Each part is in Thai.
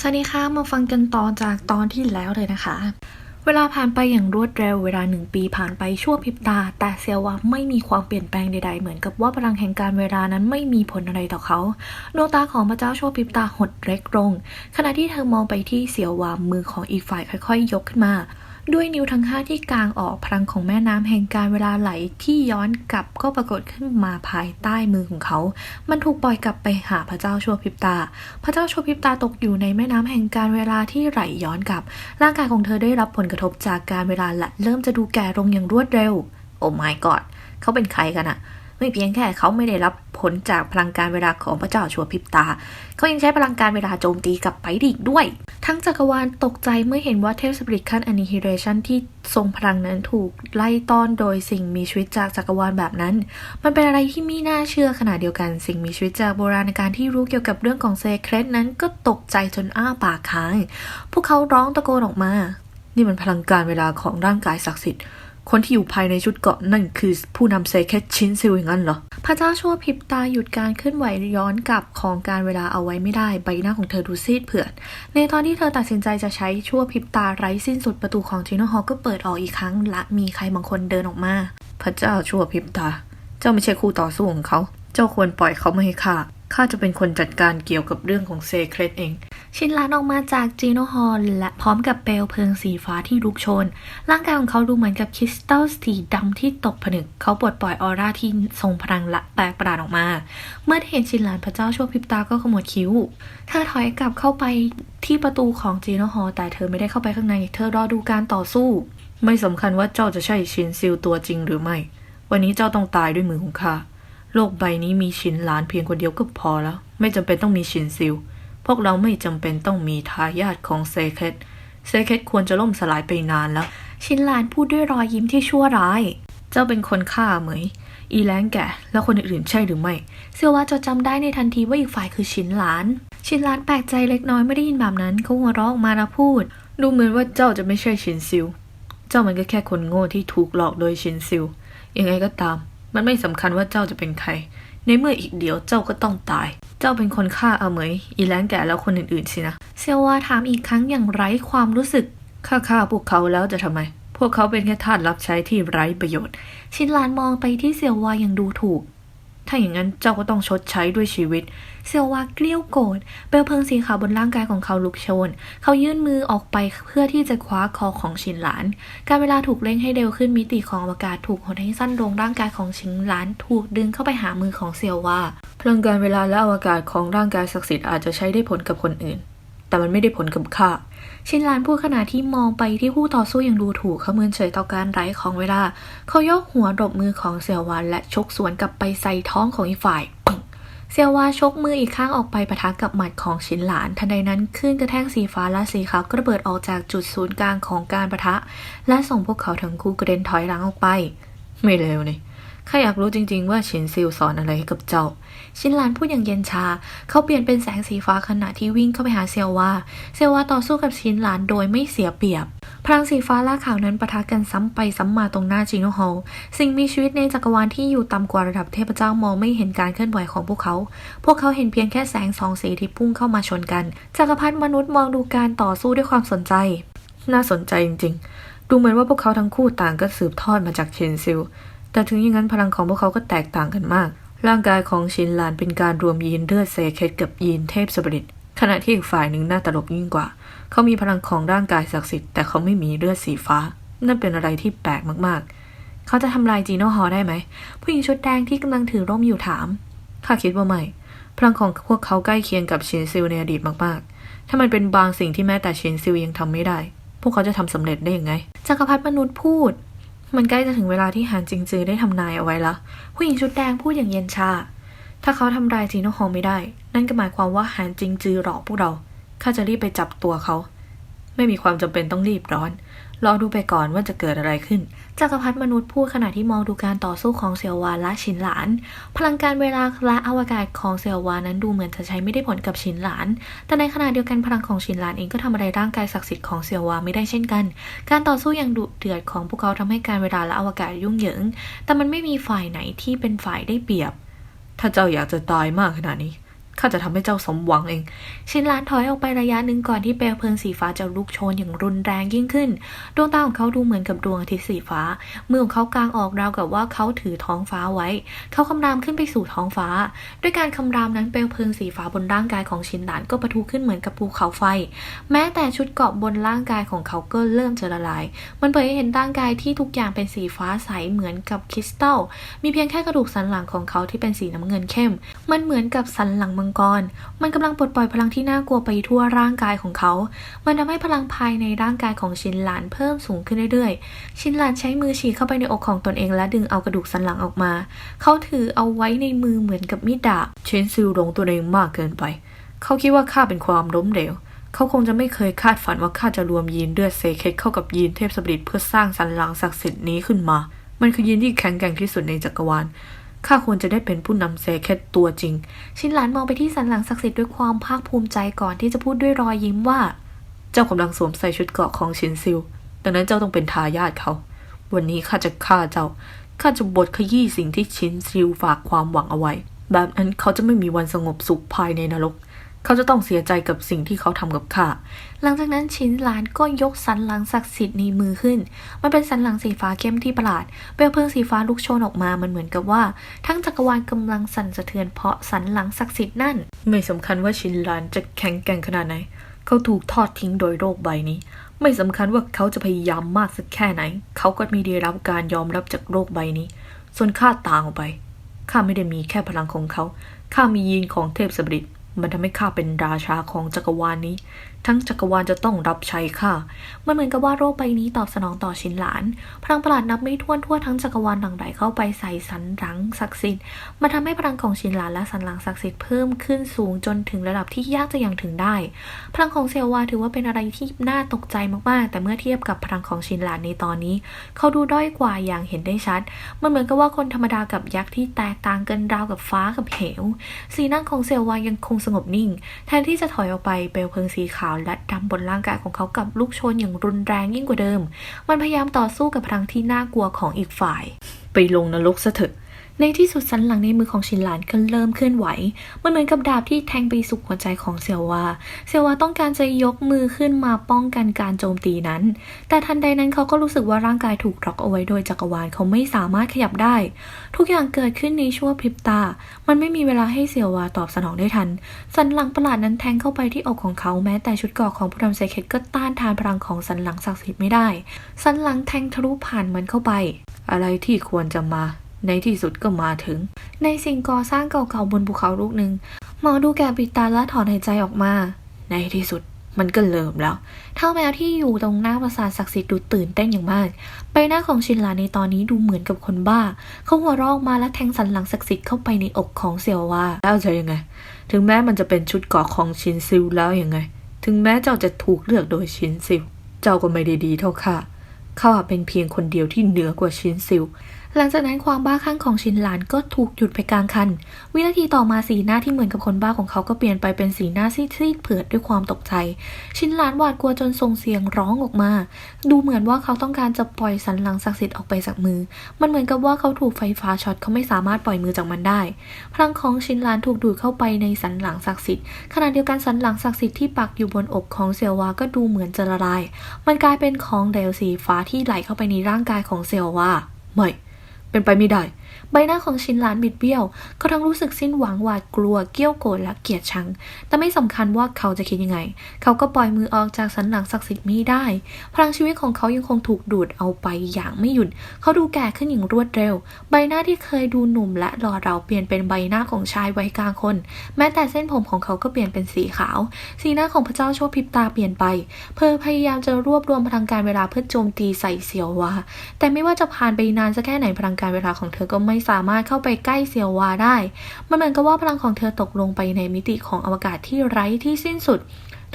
สวัสดีค่ะ มาฟังกันต่อจากตอนที่แล้วเลยนะคะ เวลาผ่านไปอย่างรวดเร็ว เวลาหนึ่งปีผ่านไปชั่วพริบตา แต่เซียววาไม่มีความเปลี่ยนแปลงใดๆ เหมือนกับว่าพลังแห่งการเวลานั้นไม่มีผลอะไรต่อเขา ดวงตาของพระเจ้าชั่วพริบตาหดเล็กลง ขณะที่เธอมองไปที่เซียววามือของอีกฝ่ายค่อยๆ ยกขึ้นมา ด้วยนิ้วทั้งห้าที่กางออกพลังของแม่น้ำแห่งการเวลาไหลที่ย้อนกลับก็ปรากฏขึ้นมาภายใต้มือของเขา มันถูกปล่อยกลับไปหาพระเจ้าชั่วพริบตา พระเจ้าชั่วพริบตาตกอยู่ในแม่น้ำแห่งการเวลาที่ไหลย้อนกลับ ร่างกายของเธอได้รับผลกระทบจากการเวลาและเริ่มจะดูแก่ลงอย่างรวดเร็ว โอ้ my god เขาเป็นใครกันอะ ไม่เพียงแค่เขาไม่ได้รับผลจากพลังการเวลาของพระเจ้าชัวพิบตา เขายังใช้พลังการเวลาโจมตีกับไปอีกด้วย ทั้งจักรวาลตกใจเมื่อเห็นว่าเทพสปริตขั้น Annihilation ที่ทรงพลังนั้นถูกไล่ต้อนโดยสิ่งมีชีวิตจากจักรวาลแบบนั้น มันเป็นอะไรที่ไม่น่าเชื่อขนาดเดียวกัน สิ่งมีชีวิตจากโบราณการที่รู้เกี่ยวกับเรื่องของเซเครตนั้นก็ตกใจจนอ้าปากค้าง พวกเขาร้องตะโกนออกมา นี่มันพลังการเวลาของร่างกายศักดิ์สิทธิ์ คนที่อยู่ภายในชุดเกาะนั่นคือผู้นำเซเคชินซิลอย่างนั้นเหรอ พระเจ้าชั่วพริบตาหยุดการเคลื่อนไหวย้อนกลับของการเวลาเอาไว้ไม่ได้ใบหน้าของเธอดูซีดเผือด ในตอนที่เธอตัดสินใจจะใช้ชั่วพริบตาไร้สิ้นสุดประตูของจิโนฮอลก็เปิดออกอีกครั้ง และมีใครบางคนเดินออกมา พระเจ้าชั่วพริบตา เจ้าไม่ใช่คู่ต่อสู้ของเขา เจ้าควรปล่อยเขาไม่ให้ข้าข้าจะเป็นคนจัดการเกี่ยวกับเรื่องของเซเครตเอง ชินลานออกมาจากจีโนฮอลและพร้อมกับเปลวเพลิงสีฟ้าที่ลุกโชน ร่างกายของเขาดูเหมือนกับคริสตัลสีดำที่ตกผนึก เขาปลดปล่อยออร่าที่ทรงพลังและแปลกประหลาดออกมา เมื่อเห็นชินลานพระเจ้าชั่วพริบตาก็ขมวดคิ้ว เธอถอยกลับเข้าไปที่ประตูของจีโนฮอลแต่เธอไม่ได้เข้าไปข้างใน เธอรอดูการต่อสู้ ไม่สำคัญว่าเจ้าจะใช่ชินซิลตัวจริงหรือไม่ วันนี้เจ้าต้องตายด้วยมือของข้าโลกใบนี้มีชินหลานเพียงคนเดียวก็พอแล้ว ไม่จำเป็นต้องมีชินซิล พวกเราไม่จำเป็นต้องมีทายาทของเซเคตเซเคตควรจะล่มสลายไปนานแล้ว ชินหลานพูดด้วยรอยยิ้มที่ชั่วร้าย เจ้าเป็นคนฆ่าเหมย อีแรงแก่แล้วคนอื่นๆใช่หรือไม่เซียวว่าจะจำได้ในทันทีว่าอีกฝ่ายคือชินหลาน ชินหลานแปลกใจเล็กน้อยไม่ได้ยินแบบนั้นเขาหัวเราะออกมาแล้วพูด ดูเหมือนว่าเจ้าจะไม่ใช่ชินซิลเจ้ามันก็แค่คนโง่ที่ถูกหลอกโดยชินซิลยังไงก็ตาม มันไม่สำคัญว่าเจ้าจะเป็นใคร ในเมื่ออีกเดียวเจ้าก็ต้องตาย เจ้าเป็นคนฆ่าเอาเหมย อีแลงแก่แล้วคนอื่นๆสินะ เซียววาถามอีกครั้งอย่างไร้ความรู้สึกข้าฆ่าพวกเขาแล้วจะทำไม พวกเขาเป็นแค่ทาสรับใช้ที่ไร้ประโยชน์ ชินลานมองไปที่เซียววาอย่างดูถูก ถ้าอย่างนั้นเจ้าก็ต้องชดใช้ด้วยชีวิต เซียววาเกลี้ยวโกรธเปลวเพลิงสีขาวบนร่างกายของเขาลุกโชน เขายื่นมือออกไปเพื่อที่จะคว้าคอของชินหลาน การเวลาถูกเร่งให้เร็วขึ้นมิติของอวกาศถูกหดให้สั้นลงร่างกายของชินหลานถูกดึงเข้าไปหามือของเซียววาพลังการเวลาและอวกาศของร่างกายศักดิ์สิทธิ์อาจจะใช้ได้ผลกับคนอื่น แต่มันไม่ได้ผลกับข้าชินลานพูดขณะที่มองไปที่คู่ต่อสู้อย่างดูถูกเขาเมินเฉยต่อการไร้ของเวลา เขายกหัวดบมือของเซียววานและชกสวนกลับไปใส่ท้องของอีกฝ่ายเซียววาชกมืออีกข้างออกไปปะทะกับหมัดของชินหลาน ทันใดนั้นคลื่นกระแทกสีฟ้าและสีขาวก็ระเบิดออกจากจุดศูนย์กลางของการปะทะ และส่งพวกเขาทั้งคู่กระเด็นถอยหลังออกไป ไม่เร็วนี่ ข้าอยากรู้จริง ๆ ว่าชินซิลสอนอะไรให้กับเจ้า ชินหลานพูดอย่างเย็นชา เขาเปลี่ยนเป็นแสงสีฟ้าขณะที่วิ่งเข้าไปหาเซียววาเซียววาต่อสู้กับชินหลานโดยไม่เสียเปรียบ พลังสีฟ้าและขาวนั้นปะทะกันซ้ำไปซ้ำมาตรงหน้าจิโนฮอลสิ่งมีชีวิตในจักรวาลที่อยู่ต่ำกว่าระดับเทพเจ้ามองไม่เห็นการเคลื่อนไหวของพวกเขา พวกเขาเห็นเพียงแค่แสงสองสีที่พุ่งเข้ามาชนกัน จักรพรรดิมนุษย์มองดูการต่อสู้ด้วยความสนใจ น่าสนใจจริง ๆ ดูเหมือนว่าพวกเขาทั้งคู่ต่างก็สืบทอดมาจากเชนซิล แต่ถึงอย่างนั้นพลังของพวกเขาก็แตกต่างกันมาก ร่างกายของชินลานเป็นการรวมยีนเลือดเซเคตกับยีนเทพสปริตขณะที่อีกฝ่ายหนึ่งน่าตลกยิ่งกว่า เขามีพลังของร่างกายศักดิ์สิทธิ์แต่เขาไม่มีเลือดสีฟ้า นั่นเป็นอะไรที่แปลกมากๆ เขาจะทำลายจีโน่ฮอได้ไหม ผู้หญิงชุดแดงที่กำลังถือร่มอยู่ถาม ข้าคิดว่าไม่ พลังของพวกเขาใกล้เคียงกับชินซิลในอดีตมากๆ ถ้ามันเป็นบางสิ่งที่แม้แต่ชินซิลยังทำไม่ได้ พวกเขาจะทำสำเร็จได้ยังไง จักรพรรดิมนุษย์พูด มันใกล้จะถึงเวลาที่หานจิงจือได้ทำนายเอาไว้ละผู้หญิงชุดแดงพูดอย่างเย็นชา ถ้าเขาทำลายจีโนฮองไม่ได้ นั่นก็หมายความว่าหานจิงจือหลอกพวกเราข้าจะรีบไปจับตัวเขา ไม่มีความจำเป็นต้องรีบร้อนรอดูไปก่อนว่าจะเกิดอะไรขึ้น จักรพรรดิมนุษย์พูดขณะที่มองดูการต่อสู้ของเซียววานและชินหลาน พลังการเวลาและอวกาศของเซียววานนั้นดูเหมือนจะใช้ไม่ได้ผลกับชินหลาน แต่ในขณะเดียวกันพลังของชินหลานเองก็ทำอะไรร่างกายศักดิ์สิทธิ์ของเซียววาไม่ได้เช่นกัน การต่อสู้อย่างดุเดือดของพวกเขาทำให้การเวลาและอวกาศยุ่งเหยิง แต่มันไม่มีฝ่ายไหนที่เป็นฝ่ายได้เปรียบ ถ้าเจ้าอยากจะตายมากขนาดนี้ ข้าจะทำให้เจ้าสมหวังเอง ชินหลานถอยออกไประยะหนึ่งก่อนที่เปลวเพลิงสีฟ้าจะลุกโชนอย่างรุนแรงยิ่งขึ้น ดวงตาของเขาดูเหมือนกับดวงอาทิตย์สีฟ้า มือของเขากางออกราวกับว่าเขาถือท้องฟ้าไว้ เขาคำรามขึ้นไปสู่ท้องฟ้า ด้วยการคำรามนั้นเปลวเพลิงสีฟ้าบนร่างกายของชินหลานก็ปะทุขึ้นเหมือนกับภูเขาไฟ แม้แต่ชุดเกราะบนร่างกายของเขาก็เริ่มจะละลาย มันเผยให้เห็นร่างกายที่ทุกอย่างเป็นสีฟ้าใสเหมือนกับคริสตัล มีเพียงแค่กระดูกสันหลังของเขาที่เป็นสีน้ำเงินเข้ม มันเหมือนกับสันหลังมังกร มันกำลังปลดปล่อยพลังที่น่ากลัวไปทั่วร่างกายของเขา มันทำให้พลังภายในร่างกายของชินหลานเพิ่มสูงขึ้นเรื่อยๆ ชินหลานใช้มือฉีกเข้าไปในอกของตนเองและดึงเอากระดูกสันหลังออกมา เขาถือเอาไว้ในมือเหมือนกับมีดดาบ เชนซิลหลงตัวเองมากเกินไป เขาคิดว่าข้าเป็นความล้มเหลว เขาคงจะไม่เคยคาดฝันว่าข้าจะรวมยีนเลือดเซเคตเข้ากับยีนเทพสปริตเพื่อสร้างสันหลังศักดิ์สิทธิ์นี้ขึ้นมา มันคือยีนที่แข็งแกร่งที่สุดในจักรวาล ข้าควรจะได้เป็นผู้นำเซเคตตัวจริง ชินหลานมองไปที่สันหลังศักดิ์สิทธิ์ด้วยความภาคภูมิใจก่อนที่จะพูดด้วยรอยยิ้มว่า เจ้ากำลังสวมใส่ชุดเกราะของชินซิล ดังนั้นเจ้าต้องเป็นทายาทเขา วันนี้ข้าจะฆ่าเจ้า ข้าจะบดขยี้สิ่งที่ชินซิลฝากความหวังเอาไว้ แบบนั้นเขาจะไม่มีวันสงบสุขภายในนรก เขาจะต้องเสียใจกับสิ่งที่เขาทำกับข้า หลังจากนั้นชินลานก็ยกสันหลังศักดิ์สิทธิ์ในมือขึ้น มันเป็นสันหลังสีฟ้าเข้มที่ประหลาด เปลวเพลิงสีฟ้าลุกโชนออกมา มันเหมือนกับว่า ทั้งจักรวาลกำลังสั่นสะเทือนเพราะสันหลังศักดิ์สิทธิ์นั่น ไม่สำคัญว่าชินลานจะแข็งแกร่งขนาดไหน เขาถูกทอดทิ้งโดยโรคใบนี้ ไม่สำคัญว่าเขาจะพยายามมากสักแค่ไหน เขาก็ไม่ได้รับการยอมรับจากโรคใบนี้ ส่วนข้าต่างออกไป ข้าไม่ได้มีแค่พลังของเขา ข้ามียีนของเทพสบริต มันทำให้ข้าเป็นราชาของจักรวาลนี้ ทั้งจักรวาลจะต้องรับใช้ข้ามันเหมือนกับว่าโรคใบนี้ตอบสนองต่อชินหลาน พลังประหลาดนับไม่ถ้วนทั่วทั้งจักรวาลหลั่งไหลเข้าไปใส่สันหลังศักดิ์สิทธิ์มันทำให้พลังของชินหลานและสันหลังศักดิ์สิทธิ์เพิ่มขึ้นสูงจนถึงระดับที่ยากจะยังถึงได้ พลังของเซลวาถือว่าเป็นอะไรที่น่าตกใจมากๆ แต่เมื่อเทียบกับพลังของชินหลานในตอนนี้ เขาดูด้อยกว่าอย่างเห็นได้ชัด มันเหมือนกับว่าคนธรรมดากับยักษ์ที่แตกต่างกันราวกับฟ้ากับเหว สีหน้าของเซลวายังคงสงบนิ่ง แทนที่จะถอยออกไปเปลวเพลิงสีขาวและดำบนร่างกายของเขากับลูกโชนอย่างรุนแรงยิ่งกว่าเดิม มันพยายามต่อสู้กับพลังที่น่ากลัวของอีกฝ่าย ไปลงนรกซะเถอะ ในที่สุดสันหลังในมือของชินหลานก็เริ่มเคลื่อนไหว มันเหมือนกับดาบที่แทงไปสุกหัวใจของเซียววา เซียววาต้องการจะยกมือขึ้นมาป้องกันการโจมตีนั้น แต่ทันใดนั้นเขาก็รู้สึกว่าร่างกายถูกล็อกเอาไว้โดยจักรวาลเขาไม่สามารถขยับได้ ทุกอย่างเกิดขึ้นในชั่วพริบตา มันไม่มีเวลาให้เซียววาตอบสนองได้ทัน สันหลังประหลาดนั้นแทงเข้าไปที่อกของเขาแม้แต่ชุดเกราะของผู้นำเซเคตก็ต้านทานพลังของสันหลังศักดิ์สิทธิ์ไม่ได้ สันหลังแทงทะลุผ่านมันเข้าไป อะไรที่ควรจะมา ในที่สุดก็มาถึง ในสิ่งก่อสร้างเก่าๆบนภูเขาลูกหนึ่งหมอดูแกปิดตาและถอนหายใจออกมา ในที่สุดมันก็เริ่มแล้วเท่าแมวที่อยู่ตรงหน้าปราสาทศักดิ์สิทธิ์ดูตื่นเต้นอย่างมาก ใบหน้าของชินลาในตอนนี้ดูเหมือนกับคนบ้า เขาหัวเราะออกมาและแทงสันหลังศักดิ์สิทธิ์เข้าไปในอกของเซียววาแล้วจะยังไง ถึงแม้มันจะเป็นชุดเกาะของชินซิลแล้วยังไง ถึงแม้เจ้าจะถูกเลือกโดยชินซิล เจ้าก็ไม่ได้ดีเท่าข้าข้าเป็นเพียงคนเดียวที่เหนือกว่าชินซิล หลังจากนั้นความบ้าคลั่งของชินหลานก็ถูกหยุดไปกลางคัน วินาทีต่อมาสีหน้าที่เหมือนกับคนบ้าของเขาก็เปลี่ยนไปเป็นสีหน้าซีดเผือดด้วยความตกใจ ชินหลานหวาดกลัวจนส่งเสียงร้องออกมา ดูเหมือนว่าเขาต้องการจะปล่อยสันหลังศักดิ์สิทธิ์ออกไปจากมือ มันเหมือนกับว่าเขาถูกไฟฟ้าช็อตเขาไม่สามารถปล่อยมือจากมันได้ พลังของชินหลานถูกดูดเข้าไปในสันหลังศักดิ์สิทธิ์ขณะเดียวกันสันหลังศักดิ์สิทธิ์ที่ปักอยู่บนอกของเซียววาก็ดูเหมือนจะละลาย มันกลายเป็นของเหลวสีฟ้าที่ไหลเข้าไปในร่างกายของเซียววาไม่ เป็นไปไม่ได้ใบหน้าของชินหลานบิดเบี้ยว เขาทั้งรู้สึกสิ้นหวังหวาดกลัวเกี้ยวโกรธและเกลียดชัง แต่ไม่สำคัญว่าเขาจะคิดยังไง เขาก็ปล่อยมือออกจากสันหลังศักดิ์สิทธิ์ไม่ได้ พลังชีวิตของเขายังคงถูกดูดเอาไปอย่างไม่หยุด เขาดูแก่ขึ้นอย่างรวดเร็ว ใบหน้าที่เคยดูหนุ่มและหล่อเราเปลี่ยนเป็นใบหน้าของชายวัยกลางคน แม้แต่เส้นผมของเขาก็เปลี่ยนเป็นสีขาว สีหน้าของพระเจ้าชั่วพริบตาเปลี่ยนไป เพอพยายามจะรวบรวมพลังการเวลาเพื่อโจมตีใส่เซียววาแต่ไม่ว่าจะผ่านไปนานสักแค่ไหนพลังการเวลาของเธอก็ไม่สามารถเข้าไปใกล้เซียววาได้ มันเหมือนกับว่าพลังของเธอตกลงไปในมิติของอวกาศที่ไร้ที่สิ้นสุด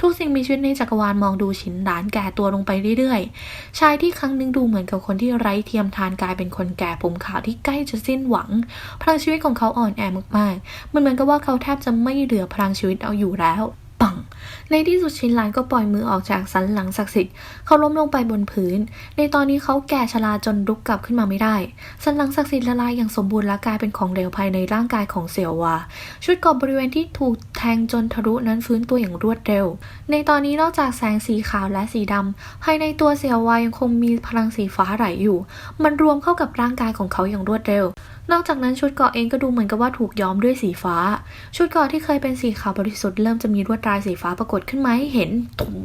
ทุกสิ่งมีชีวิตในจักรวาลมองดูฉินหลานแก่ตัวลงไปเรื่อยๆ ชายที่ครั้งหนึงดูเหมือนกับคนที่ไร้เทียมทานกลายเป็นคนแก่ผมขาวที่ใกล้จะสิ้นหวัง พลังชีวิตของเขาอ่อนแอมากๆ มันเหมือนกับว่าเขาแทบจะไม่เหลือพลังชีวิตเอาอยู่แล้ว ปัง ในที่สุดชินหลานก็ปล่อยมือออกจากสันหลังศักดิ์สิทธิ์เขาล้มลงไปบนพื้น ในตอนนี้เขาแก่ชราจนลุกกลับขึ้นมาไม่ได้ สันหลังศักดิ์สิทธิ์ละลายอย่างสมบูรณ์และกลายเป็นของเหลวภายในร่างกายของเสี่ยววา ชุดกราะบริเวณที่ถูกแทงจนทะลุนั้นฟื้นตัวอย่างรวดเร็ว ในตอนนี้นอกจากแสงสีขาวและสีดำภายในตัวเสี่ยววายังคงมีพลังสีฟ้าไหลอยู่ มันรวมเข้ากับร่างกายของเขาอย่างรวดเร็วนอกจากนั้นชุดเกาะเองก็ดูเหมือนกับว่าถูกย้อมด้วยสีฟ้า ชุดเกาะที่เคยเป็นสีขาวบริสุทธิ์เริ่มจะมีลวดลายสีฟ้าปรากฏขึ้นมาให้เห็นถุม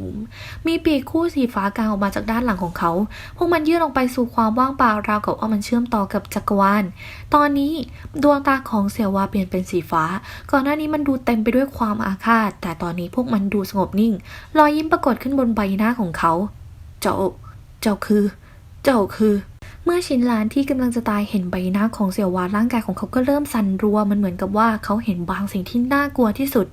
มีปีกคู่สีฟ้ากางออกมาจากด้านหลังของเขา พวกมันยื่นออกไปสู่ความว่างเปล่าราวกับว่ามันเชื่อมต่อกับจักรวาล ตอนนี้ดวงตาของเสี่ยววาเปลี่ยนเป็นสีฟ้า ก่อนหน้านี้มันดูเต็มไปด้วยความอาฆาต แต่ตอนนี้พวกมันดูสงบนิ่ง รอยยิ้มปรากฏขึ้นบนใบหน้าของเขา เจ้า เจ้าคือ เจ้าคือ เมื่อชินหลานที่กำลังจะตายเห็นใบหน้าของเสี่ยววานร่างกายของเขาก็เริ่มสั่นรัวมันเหมือนกับว่าเขาเห็นบางสิ่งที่น่ากลัวที่สุด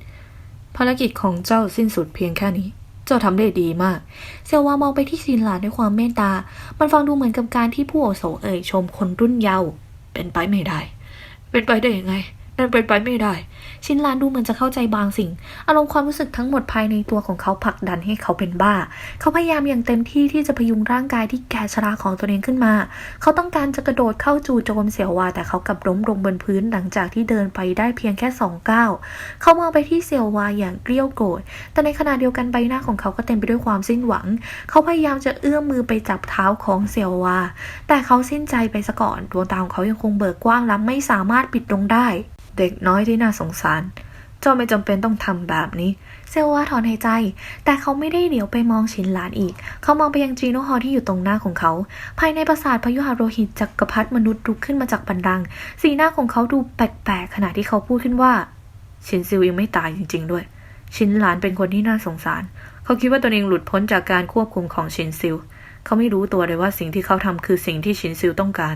ภารกิจของเจ้าสิ้นสุดเพียงแค่นี้เจ้าทำได้ดีมาก เซียววามองไปที่ชินหลานด้วยความเมตตา มันฟังดูเหมือนกับการที่ผู้อาวุโสเอ่ยชมคนรุ่นเยาว์ เป็นไปไม่ได้ เป็นไปได้ยังไง นั่นเป็นไปไม่ได้ ชินลานดูเหมือนจะเข้าใจบางสิ่ง อารมณ์ความรู้สึกทั้งหมดภายในตัวของเขาผลักดันให้เขาเป็นบ้า เขาพยายามอย่างเต็มที่ที่จะพยุงร่างกายที่แก่ชราของตัวเองขึ้นมา เขาต้องการจะกระโดดเข้าจู่โจมเสี่ยววา แต่เขากลับล้มลงบนพื้นหลังจากที่เดินไปได้เพียงแค่สองก้าว เขามองไปที่เสี่ยววาอย่างเกลี้ยวโกรธ แต่ในขณะเดียวกันใบหน้าของเขาก็เต็มไปด้วยความสิ้นหวัง เขาพยายามจะเอื้อมมือไปจับเท้าของเสี่ยววา แต่เขาสิ้นใจไปซะก่อน ดวงตาของเขายังคงเบิกกว้างและไม่สามารถปิดลงได้ เด็กน้อยที่น่าสงสาร เจ้าไม่จำเป็นต้องทำแบบนี้ เซลว่าถอนหายใจ แต่เขาไม่ได้เหลียวไปมองชินหลานอีก เขามองไปยังจีโนฮอที่อยู่ตรงหน้าของเขา ภายในปราสาทพยุหโรหิตจักรพรรดิมนุษย์ลุกขึ้นมาจากบันดัง สีหน้าของเขาดูแปลกๆขณะที่เขาพูดขึ้นว่า ชินซิวยังไม่ตายจริง ๆ ด้วย ชินหลานเป็นคนที่น่าสงสาร เขาคิดว่าตนเองหลุดพ้นจากการควบคุมของชินซิวเขาไม่รู้ตัวเลยว่าสิ่งที่เขาทำคือสิ่งที่ชินซิวต้องการ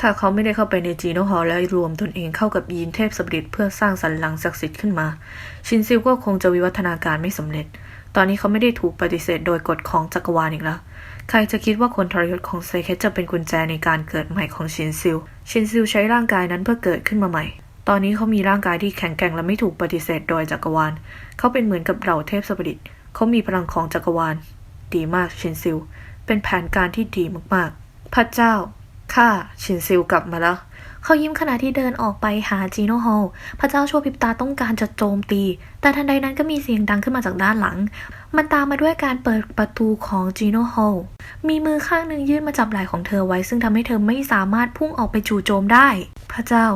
ถ้าเขาไม่ได้เข้าไปในจีโนฮอลและรวมตนเองเข้ากับยีนเทพสปริตเพื่อสร้างสันหลังศักดิ์สิทธิ์ขึ้นมา ชินซิวก็คงจะวิวัฒนาการไม่สำเร็จ ตอนนี้เขาไม่ได้ถูกปฏิเสธโดยกฎของจักรวาลอีกแล้ว ใครจะคิดว่าคนทรยศของเซเคจะเป็นกุญแจในการเกิดใหม่ของชินซิลชินซิลใช้ร่างกายนั้นเพื่อเกิดขึ้นมาใหม่ ตอนนี้เขามีร่างกายที่แข็งแกร่งและไม่ถูกปฏิเสธโดยจักรวาล เขาเป็นเหมือนกับเหล่าเทพสปริต เขามีพลังของจักรวาล ดีมากชินซิลเป็นแผนการที่ดีมากๆ พระเจ้า ข้าชินซิลกลับมาแล้ว เขายิ้มขณะที่เดินออกไปหาจีโนฮอลพระเจ้าชั่วพริบตาต้องการจะโจมตี แต่ทันใดนั้นก็มีเสียงดังขึ้นมาจากด้านหลัง มันตามมาด้วยการเปิดประตูของจีโนฮอลมีมือข้างหนึ่งยื่นมาจับไหล่ของเธอไว้ ซึ่งทำให้เธอไม่สามารถพุ่งออกไปจู่โจมได้ พระเจ้า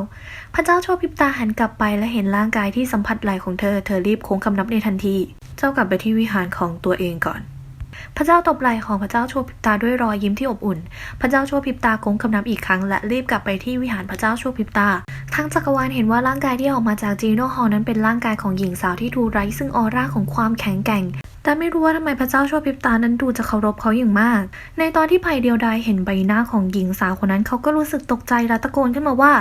พระเจ้าชั่วพริบตาหันกลับไปและเห็นร่างกายที่สัมผัสไหล่ของเธอ เธอรีบโค้งคำนับในทันที เจ้ากลับไปที่วิหารของตัวเองก่อน พระเจ้าตบไหล่ของพระเจ้าโชวพิบตาด้วยรอยยิ้มที่อบอุ่น พระเจ้าโชวพิบตาโค้งคำนับอีกครั้ง และรีบกลับไปที่วิหารพระเจ้าโชวพิบตา ทั้งจักรวาลเห็นว่าร่างกายที่ออกมาจากจีโนฮอลนั้นเป็นร่างกายของหญิงสาวที่ดูไร้ซึ่งออร่าของความแข็งแกร่งแต่ไม่รู้ว่าทำไมพระเจ้าโชวพริบตานั้นดูจะเคารพเขาอย่างมาก ในตอนที่ไผ่เดียวดายเห็นใบหน้าของหญิงสาวคนนั้นเขาก็รู้สึกตกใจและตะโกนขึ้นมาว่า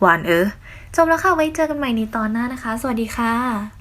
หวานเออ จบแล้วค่ะ ไว้เจอกันใหม่ในตอนหน้านะคะ สวัสดีค่ะ